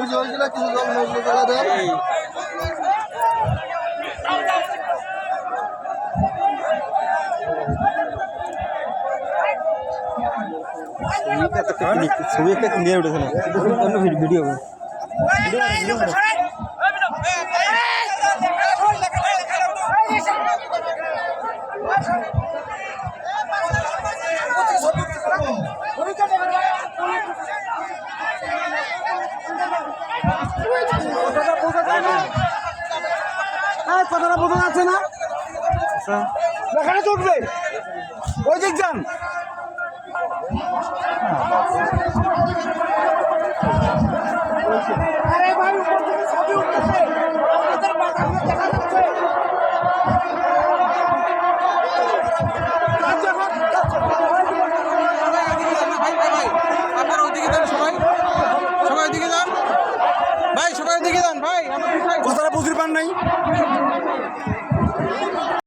যে ওইগুলা কিছু জল নজরুল ছবি একটা ক্লিয়ার উঠেছে না অন্য ভিডিও কথাটা বোঝা যাচ্ছে না। এখানে চলবে ওই দিক কথাটা বুঝতে পার নাই।